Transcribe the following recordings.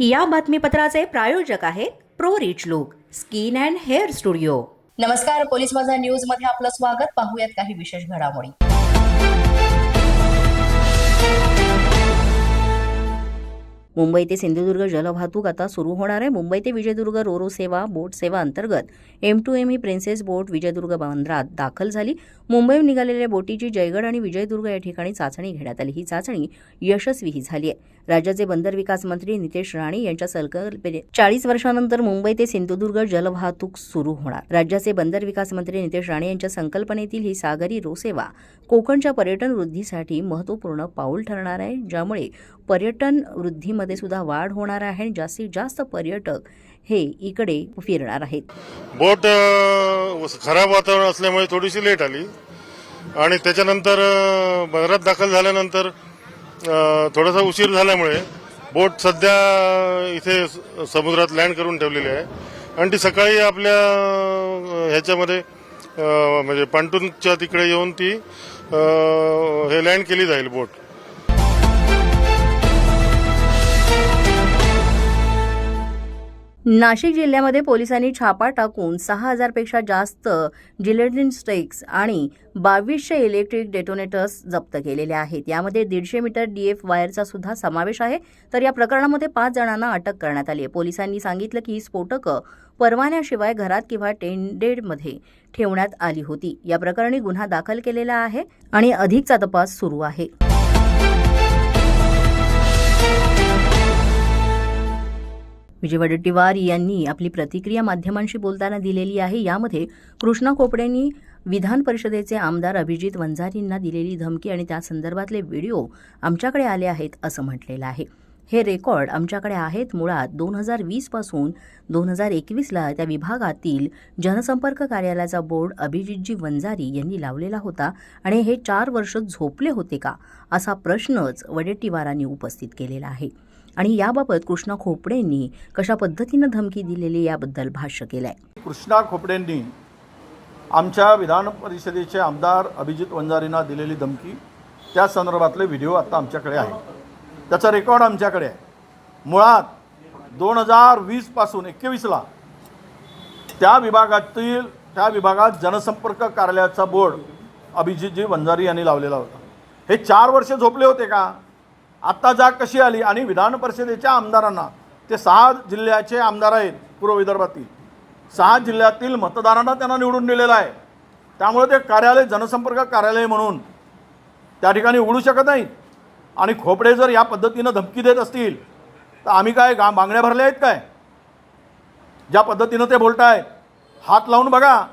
या बातमीपत्राचे प्रायोजक आहेत pro rich look skin and hair studio. नमस्कार पोलीस माझा न्यूजमध्ये आपलं स्वागत. पाहूयात काही विशेष घडामोडी. मुंबई ते सिंधुदुर्ग जलवाहतूक आता सुरू होणार आहे. मुंबई ते विजयदुर्ग रोरो सेवा बोट सेवा अंतर्गत एम टू एम ही प्रिन्सेस बोट विजयदुर्ग बंदरात दाखल झाली. मुंबईहून निघालेल्या बोटीची जयगड आणि विजयदुर्ग या ठिकाणी चाचणी घेण्यात आली. ही चाचणी यशस्वीही झाली आहे. राज्याचे बंदर विकास मंत्री नितेश राणे यांच्या संकल्पने चाळीस वर्षानंतर मुंबई ते सिंधुदुर्ग जलवाहतूक सुरू होणार. राज्याचे बंदर विकास मंत्री नितेश राणे यांच्या संकल्पनेतील ही सागरी रोसेवा कोकणच्या पर्यटन वृद्धीसाठी महत्त्वपूर्ण पाऊल ठरणार आहे ज्यामुळे पर्यटन वृद्धीमध्ये सुद्धा वाढ होणार आहे आणि जास्तीत जास्त पर्यटक हे इकडे फिरणार आहेत. बोट खराब वातावरण असल्यामुळे थोडीशी लेट आली. आणि त्याच्यानंतर अ, बंदरात दाखल झाल्यानंतर थोडासा उशीर झाल्यामुळे बोट सध्या इथे स- समुद्रात लँड करून ठेवलेली आहे. आणि ती सकाळी आपल्या ह्याच्यामध्ये म्हणजे पांटूनच्या तिकडे येऊन ती हे लँड केली जाईल बोट. नाशिक जिल्ह्यामध्ये पोलिसांनी छापा टाकून सहा हजारपेक्षा जास्त जिलेटिन स्टेक्स आणि बावीसशे इलेक्ट्रिक डेटोनेटर्स जप्त केलेले आहेत. यामध्ये दीडशे मीटर डीएफ वायरचा सुद्धा समावेश आहे. तर या प्रकरणामध्ये पाच जणांना अटक करण्यात आली आहे. पोलिसांनी सांगितलं की ही स्फोटकं परवान्याशिवाय घरात किंवा टेंडेडमध्ये ठेवण्यात आली होती. या प्रकरणी गुन्हा दाखल केलेला आहे आणि अधिकचा तपास सुरू आहे. विजय वडेट्टीवार यांनी आपली प्रतिक्रिया माध्यमांशी बोलताना दिलेली आहे. यामध्ये कृष्णा खोपडेंनी विधान परिषदेचे आमदार अभिजित वंजारींना दिलेली धमकी आणि त्या संदर्भातले व्हिडिओ आमच्याकडे आले आहेत असं म्हटलेलं आहे. हे रेकॉर्ड आमच्याकडे आहेत मुळात दोन हजार वीसपासून दोन हजार एकवीसला त्या विभागातील जनसंपर्क कार्यालयाचा बोर्ड अभिजितजी वंजारी यांनी लावलेला होता आणि हे चार वर्ष झोपले होते का असा प्रश्नच वडेट्टीवारांनी उपस्थित केलेला आहे. आणि याबाबत कृष्णा खोपडेंनी कशा पद्धतीनं धमकी दिलेली याबद्दल भाष्य केलंय. कृष्णा खोपडेंनी आमच्या विधान परिषदेचे आमदार अभिजित वंजारींना दिलेली धमकी त्या संदर्भातले व्हिडिओ आत्ता आमच्याकडे आहे त्याचा रेकॉर्ड आमच्याकडे आहे. मुळात दोन हजार वीसपासून एकवीसला त्या विभागातील त्या विभागात जनसंपर्क कार्यालयाचा बोर्ड अभिजितजी वंजारी यांनी लावलेला होता. हे चार वर्ष झोपले होते का? आत्ता जाग कशी आली आणि विधान परिषदेच्या आमदारांना ते सहा जिल्ह्याचे आमदार आहेत पूर्व विदर्भातील. सहा जिल्ह्यातील मतदारांना त्यांना निवडून दिलेलं आहे. त्यामुळे ते कार्यालय जनसंपर्क कार्यालय म्हणून त्या ठिकाणी उघडू शकत नाहीत. आणि खोपडे जर या पद्धतीनं धमकी देत असतील तर आम्ही काय गा मागण्या भरल्या आहेत काय? ज्या पद्धतीनं ते बोलताय हात लावून बघा.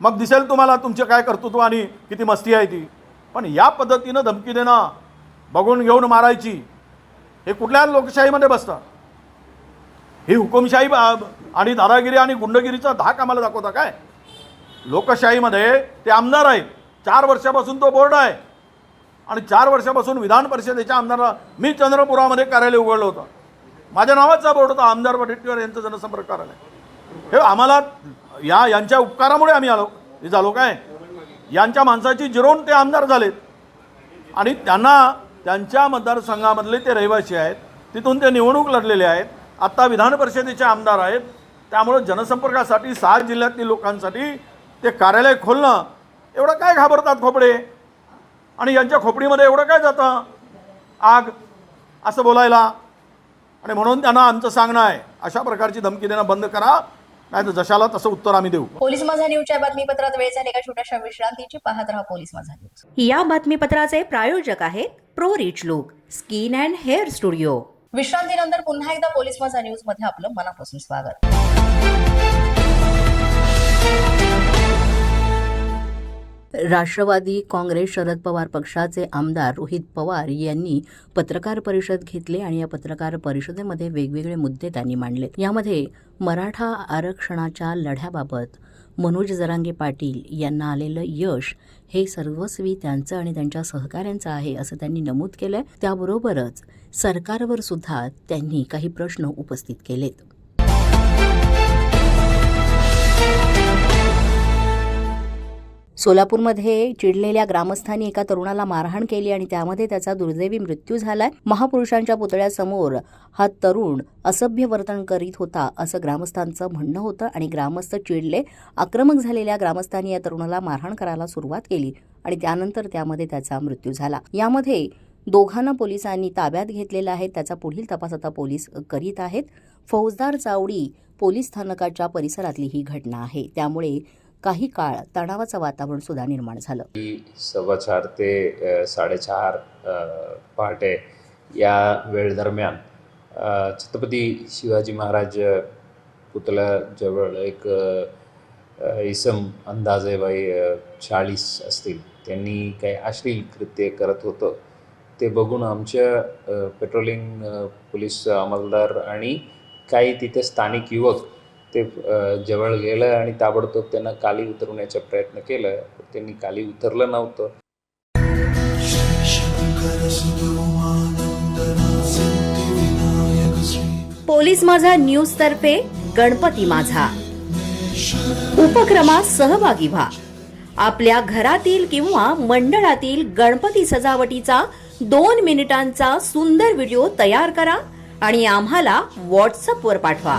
मग दिसेल तुम्हाला तुमचे काय कर्तृत्व आणि किती मस्ती आहे ती. पण या पद्धतीनं धमकी देणं बघून घेऊन मारायची. हे कुठल्या लोकशाहीमध्ये बसतं? ही हुकुमशाही आणि दादागिरी आणि गुंडगिरीचा धाक आम्हाला दाखवता काय? लोकशाहीमध्ये ते आमदार आहेत. चार वर्षापासून तो बोर्ड आहे. आणि चार वर्षापासून विधान परिषदेच्या आमदाराला मी चंद्रपुरामध्ये कार्यालय उघडलं होतं. माझ्या नावाचा बोर्ड होता आमदार वडेट्टीवार यांचं जनसंपर्क कार्यालय. हे आम्हाला या यांच्या उपकारामुळे आम्ही आलो हे झालो काय? यांच्या माणसाची जिरवून ते आमदार झालेत. आणि त्यांना त्यांच्या मतदारसंघामधले ते रहिवासी आहेत. तिथून ते निवडणूक लढलेले आहेत. आत्ता विधान परिषदेचे आमदार आहेत. त्यामुळं जनसंपर्कासाठी सात जिल्ह्यातील लोकांसाठी ते कार्यालय खोलणं एवढं काय घाबरतात खोपडे? आणि यांच्या खोपडीमध्ये एवढं काय जातं? आग असं बोलायला. आणि म्हणून त्यांना आमचं सांगणं आहे. अशा प्रकारची धमकी देणं बंद करा. नाही तर जशाला तसं उत्तर आम्ही देऊ. पोलीस माझा न्यूजच्या बातमीपत्रात वेळ झाली एका छोट्याशा विश्रांतीची पाहत राहा पोलीस माझा न्यूज या बातमीपत्राचे प्रायोजक आहेत pro rich look skin and hair studio. विश्रांतीनंतर पुन्हा एकदा पोलीस माझा न्यूजमध्ये आपलं मनापासून स्वागत. राष्ट्रवादी काँग्रेस शरद पवार पक्षाचे आमदार रोहित पवार यांनी पत्रकार परिषद घेतली आणि या पत्रकार परिषदेमध्ये वेगवेगळे मुद्दे त्यांनी मांडले. यामध्ये मराठा आरक्षणाच्या लढ्याबाबत मनोज जरांगे पाटील यांना आलेलं यश हे सर्वस्वी त्यांचं आणि त्यांच्या सहकाऱ्यांचं आहे असं त्यांनी नमूद केलंय. त्याबरोबरच सरकारवर सुद्धा त्यांनी काही प्रश्न उपस्थित केलेत. सोलापूरमध्ये चिडलेल्या ग्रामस्थांनी एका तरुणाला मारहाण केली आणि त्यामध्ये त्याचा दुर्दैवी मृत्यू झालाय. महापुरुषांच्या पुतळ्यासमोर हा तरुण असभ्य वर्तन करीत होता असं ग्रामस्थांचं म्हणणं होतं आणि ग्रामस्थ चिडले. आक्रमक झालेल्या ग्रामस्थांनी या तरुणाला मारहाण करायला सुरुवात केली आणि त्यानंतर त्यामध्ये त्याचा मृत्यू झाला. यामध्ये दोघांना पोलिसांनी ताब्यात घेतलेला आहे. त्याचा पुढील तपास आता पोलीस करीत आहेत. फौजदार चावडी पोलीस स्थानकाच्या परिसरातली ही घटना आहे. त्यामुळे काही काळ तणावाचं वातावरण सुद्धा निर्माण झालं. की सव्वा चार ते साडेचार पहाटे या वेळ दरम्यान छत्रपती शिवाजी महाराज पुतळ्याजवळ एक इसम अंदाजे बाई चाळीस असतील. त्यांनी काही अश्लील कृत्य करत होतं. ते बघून आमच्या पेट्रोलिंग पोलीस अंमलदार आणि काही तिथे स्थानिक युवक ते जवळ गेलं आणि ताबडतोब त्यांना काली उतरवण्याचा प्रयत्न केला. त्यांनी काली उतरलं नव्हतं. पोलीस माझा न्यूज तर्फे गणपती माझा. उपक्रमात सहभागी व्हा. आपल्या घरातील किंवा मंडळातील गणपती सजावटीचा दोन मिनिटांचा सुंदर व्हिडिओ तयार करा आणि आम्हाला व्हॉट्सअपवर पाठवा.